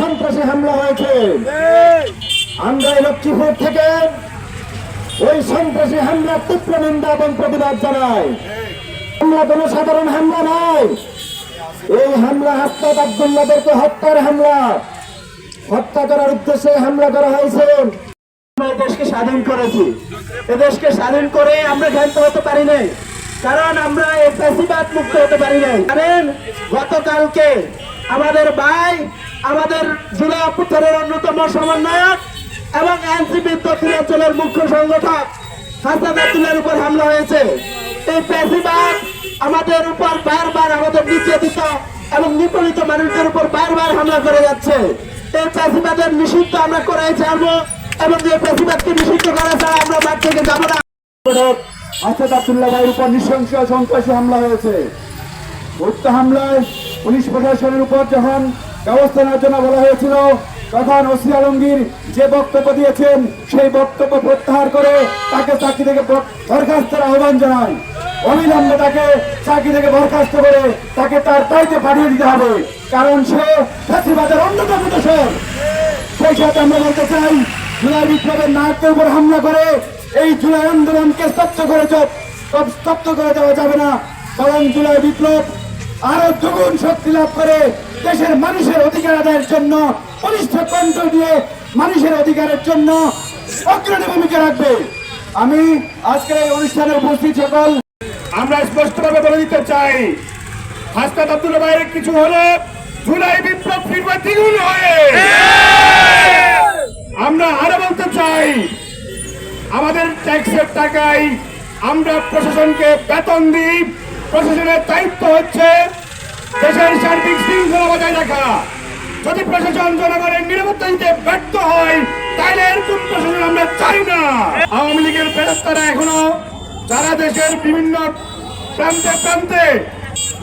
সন্ত্রাসী হামলা হয়েছে। থেকে ওই সন্ত্রাসী হামলা প্রতিবাদ হামলা সাধারণ হামলা নয়। এই হামলা হাজরত আব্দুল্লাদেরকে হত্যার হামলা। হত্যা করার উদ্দেশ্যে হামলা করা হয়েছে। দেশকে স্বাধীন করেছি। এ দেশকে স্বাধীন করে আমরা ক্ষান্ত হতে পারি নাই। কারণ আমরা এই ফ্যাসিবাদ মুক্ত হতে পারি নাই। জানেন, গতকালকে আমাদের ভাই, আমাদের জুলা অভ্যুত্থানের অন্যতম সমন্বয়ক এবং এনসিপি দক্ষিণাঞ্চলের মুখ্য সংগঠক হাসান আব্দুল্লার উপর হামলা হয়েছে। এই ফ্যাসিবাদ আমাদের উপর বারবার আমাদের নির্যাতিত এবং নিপীড়িত মানুষদের উপর বারবার হামলা করে যাচ্ছে। এই ফ্যাসিবাদের নিষিদ্ধ আমরা করাই ছাড়বো এবং এই ফ্যাসিবাদকে নিষিদ্ধ করা আমরা মাঠ থেকে যাব না। আসাদ আব্দুল্লাহ ভাইয়ের উপর নৃশংস সন্ত্রাসী হামলা হয়েছে। উক্ত হামলায় পুলিশ প্রশাসনের উপর যখন ব্যবস্থা নেওয়ার জন্য বলা হয়েছিল, তখন ওসি আলমগীর যে বক্তব্য দিয়েছেন, সেই বক্তব্য প্রত্যাহার করে তাকে চাকরি থেকে বর- বরখাস্তের আহ্বান জানায়। অবিলম্বে তাকে চাকরি থেকে বরখাস্ত করে তাকে তার দায়িত্বে পাঠিয়ে দিতে হবে, কারণ সে ফ্যাসিবাদের অন্যতম দোষর। সেই সাথে আমরা বলতে চাই জুলাই বিপ্লবের নায়কদের উপর হামলা করে, এই জুলাই আন্দোলনকে স্তব্ধ করে স্তব্ধ করে দেওয়া যাবে না। বরং জুলাই বিপ্লব আরও দ্বিগুণ শক্তি লাভ করে দেশের মানুষের অধিকার আদায়ের জন্য বলিষ্ঠ কণ্ঠ দিয়ে মানুষের অধিকারের জন্য অগ্রণী ভূমিকা রাখবে। আমি আজকের এই অনুষ্ঠানে উপস্থিত সকল, আমরা স্পষ্টভাবে বলে দিতে চাই, হাসনাত আব্দুল ভাইয়ের কিছু হলে জুলাই বিপ্লব ফিরবে দ্বিগুণ হয়ে। চাই আমাদের ট্যাক্সের টাকায় আমরা প্রশাসনকে বেতন দিই। প্রশাসনের দায়িত্ব হচ্ছে দেশের সার্বিক শৃঙ্খলা বজায় রাখা। যদি প্রশাসন জনগণের নিরাপত্তা দিতে ব্যর্থ হয়, তাহলে এরকম প্রশাসন আমরা চাই না। আওয়ামী লীগের ফেরস্তারা এখনও যারা দেশের বিভিন্ন প্রান্তে প্রান্তে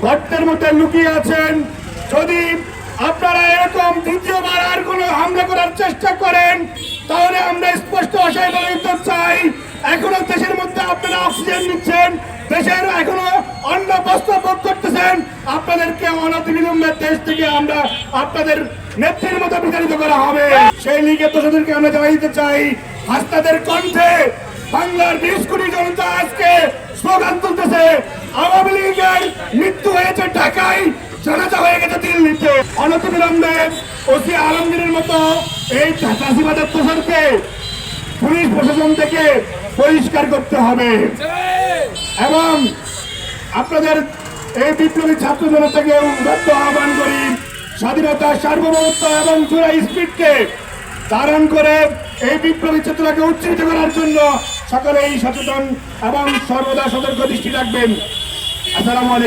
গর্তের মধ্যে লুকিয়ে আছেন, যদি আপনারা এরকম দ্বিতীয়বার আর কোনো হামলা করার চেষ্টা করেন তাহলে আমরা স্পষ্ট ভাষায় বলে চাই। এখনও দেশের মধ্যে আপনারা অক্সিজেন নিচ্ছেন, দেশের এখনও অন্য বস্ত্র ভোগ করতেছেন। আপনাদেরকে অনতিবিলম্বে দেশ থেকে আমরা আপনাদের নেত্রীর মতো বিতাড়িত করা হবে। সেই লীগের দোষদেরকে আমরা জানাই দিতে চাই হাস্তাদের কণ্ঠে বাংলার বিশ কোটি জনতা আজকে স্লোগান তুলতেছে, আওয়ামী লীগের মৃত্যু হয়েছে ঢাকায়, জানাজা হয়ে গেছে দিল্লিতে। অনতিবিলম্বে ওসি আলমগীরের মতো এই চাষিবাদের তোষরকে পুলিশ প্রশাসন থেকে পরিষ্কার করতে হবে। এবং আপনাদের এই বিপ্লবী ছাত্র জনতাকে উদাত্ত আহ্বান করি, স্বাধীনতা, সার্বভৌমত্ব এবং জুলাই স্পিডকে ধারণ করে এই বিপ্লবী চেতনাকে উচ্চরিত করার জন্য সকলেই সচেতন এবং সর্বদা সতর্ক দৃষ্টি রাখবেন। আসসালামু আলাইকুম।